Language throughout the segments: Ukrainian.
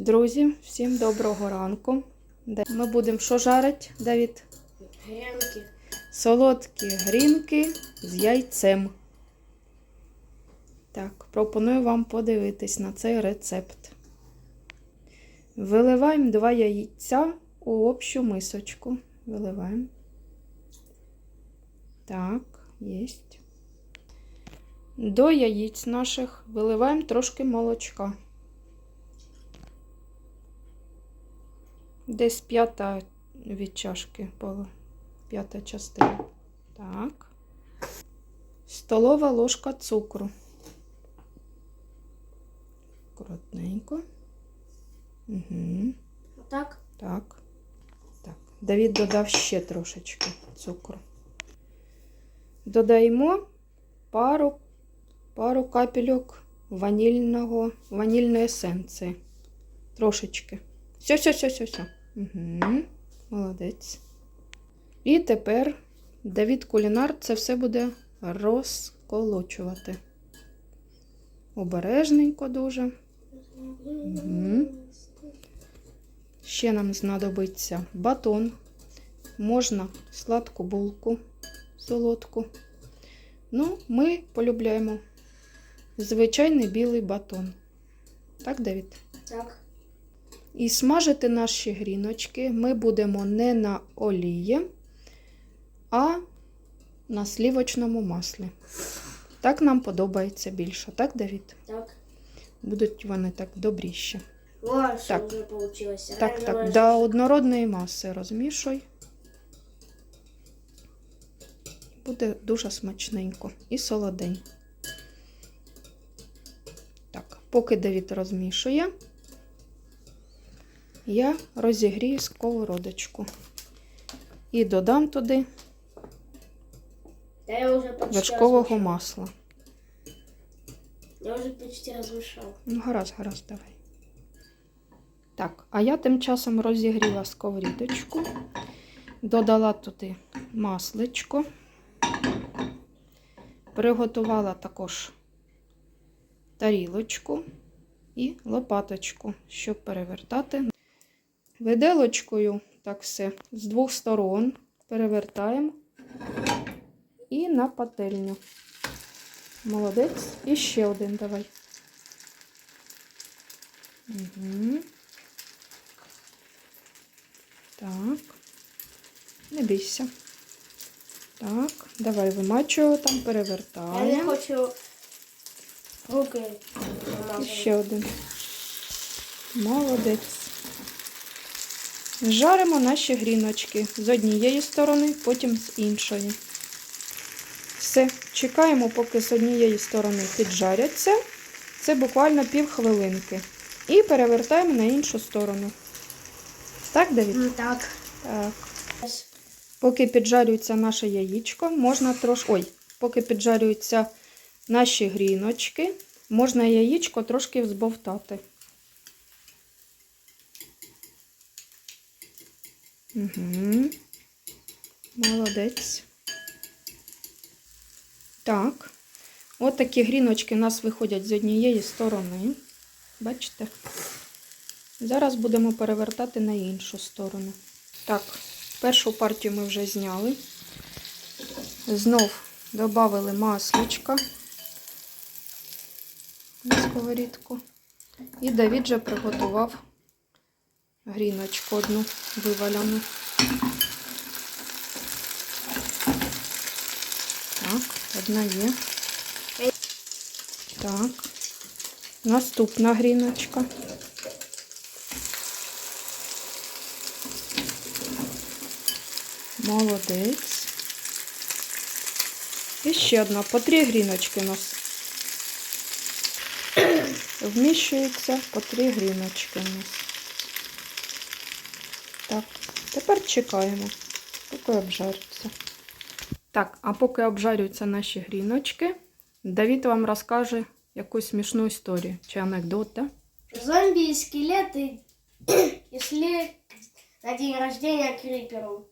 Друзі, всім доброго ранку. Ми будемо що жарити, Давід? Грянки. Солодкі грінки з яйцем. Так, пропоную вам подивитись на цей рецепт. Виливаємо два яйця у общу мисочку. Виливаємо. Так, єсть. До яєць наших виливаємо трошки молочка. Десь п'ята від чашки була. П'ята частина. Так. Столова ложка цукру. Коротненько. Угу. Отак. Так. Так. Давід додав ще трошечки цукру. Додаємо пару, пару капельок ванільного, ванільної есенції. Трошечки. Все, все, все, все, все. Угу. Молодець. І тепер Давід Кулінар це все буде розколочувати. Обережненько дуже. Угу. Ще нам знадобиться батон. Можна сладку булку, солодку. Ну, ми полюбляємо звичайний білий батон. Так, Давід? Так. І смажити наші гріночки ми будемо не на олії, а на слівочному маслі. Так нам подобається більше, так, Давід? Так. Будуть вони так добріші. О, Так. уже получилось. Так, так, до однородної маси розмішуй. Буде дуже смачненько і солоденько. Так, поки Давід розмішує, я розігрію сковородочку. І додам туди Да я почти вершкового масла. Я уже почти размешал. Ну, гаразд, гаразд, давай. Так, а я тим часом розігріла сковорідочку, додала туди масличко, приготувала також тарілочку і лопаточку, щоб перевертати. Виделочкою так все з двох сторон перевертаємо і на пательню. Молодець. І ще один давай. Угу. Так. Не бійся. Так, давай вимачуємо там, Я не перевертаємо. хочу руки І ще один. Молодець. Жаримо наші гріночки з однієї сторони, потім з іншої. Все, чекаємо, поки з однієї сторони піджаряться. Це буквально пів хвилинки. І перевертаємо на іншу сторону. Так, Давід? Ну, Так. Так. Поки піджарюється наше яєчко, можна трошки. Ой, поки піджарюються наші гріночки, можна яєчко трошки взбовтати. Угу. Молодець. Так. От такі гріночки у нас виходять з однієї сторони. Бачите? Зараз будемо перевертати на іншу сторону. Так, першу партію ми вже зняли. Знов додали масличка на сковорідку. І Давід вже приготував гріночку одну виваляну. Так, одна є. Так. Наступна гріночка. Молодець. І ще одна. По три гріночки у нас. Вміщується по три гріночки у нас. Так, тепер чекаємо, поки обжарються. Так, а поки обжарюються наші гріночки, Давід вам розкаже якусь смішну історію чи анекдот, да? Зомби и скелеты и шли на день рождения к Криперу.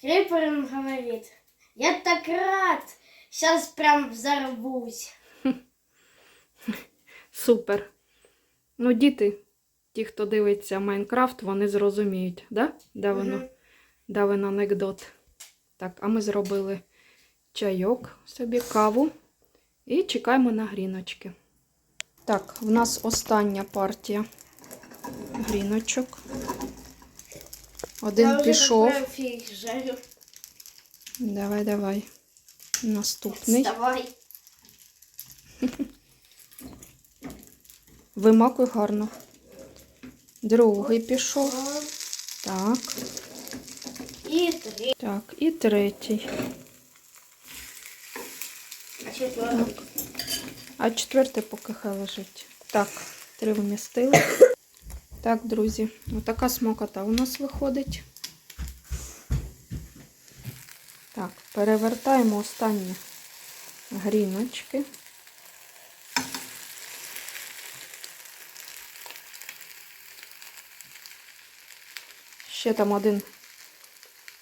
Крипер им говорит, я так рад, сейчас прям взорвусь. Супер. Ну, діти, ті, хто дивиться Майнкрафт, вони зрозуміють, да? Де воно? Давин анекдот. Так, а ми зробили чайок собі, каву. І чекаємо на гріночки. Так, в нас остання партія гріночок. Один Я пішов. Давай, давай. Наступний. Вставай. Вимакуй гарно. Другий пішов. Так, И три. так, і третій. А. А четвертий поки хай лежить. Так, три вмістили. Так, друзі, отака смокота у нас виходить. Так, перевертаємо останні гріночки. Ще там один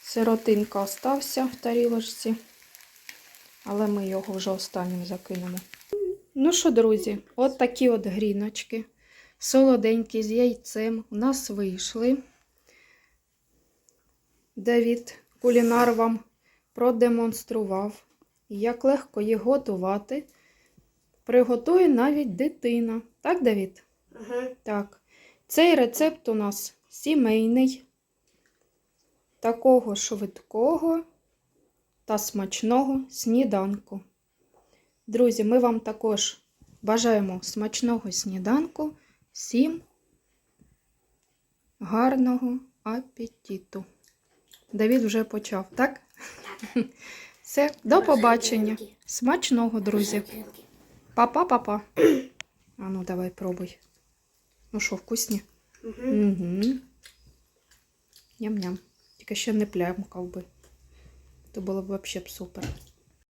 сиротинка остався в тарілочці, але ми його вже останнім закинемо. Ну що, друзі, от такі от гріночки. Солоденькі з яйцем у нас вийшли. Давід кулінар вам продемонстрував, як легко їх готувати. Приготує навіть дитина. Так, Давід? Угу. Так. Цей рецепт у нас сімейний, такого швидкого та смачного сніданку. Друзі, ми вам також бажаємо смачного сніданку, всім гарного апетиту. Давід вже почав, так? Все, до побачення. Смачного, друзі. Па-па-па-па. А ну, давай, пробуй. Ну що, вкусні? Угу. Ням-ням. Тільки ще не плямкав би. То було б взагалі б супер.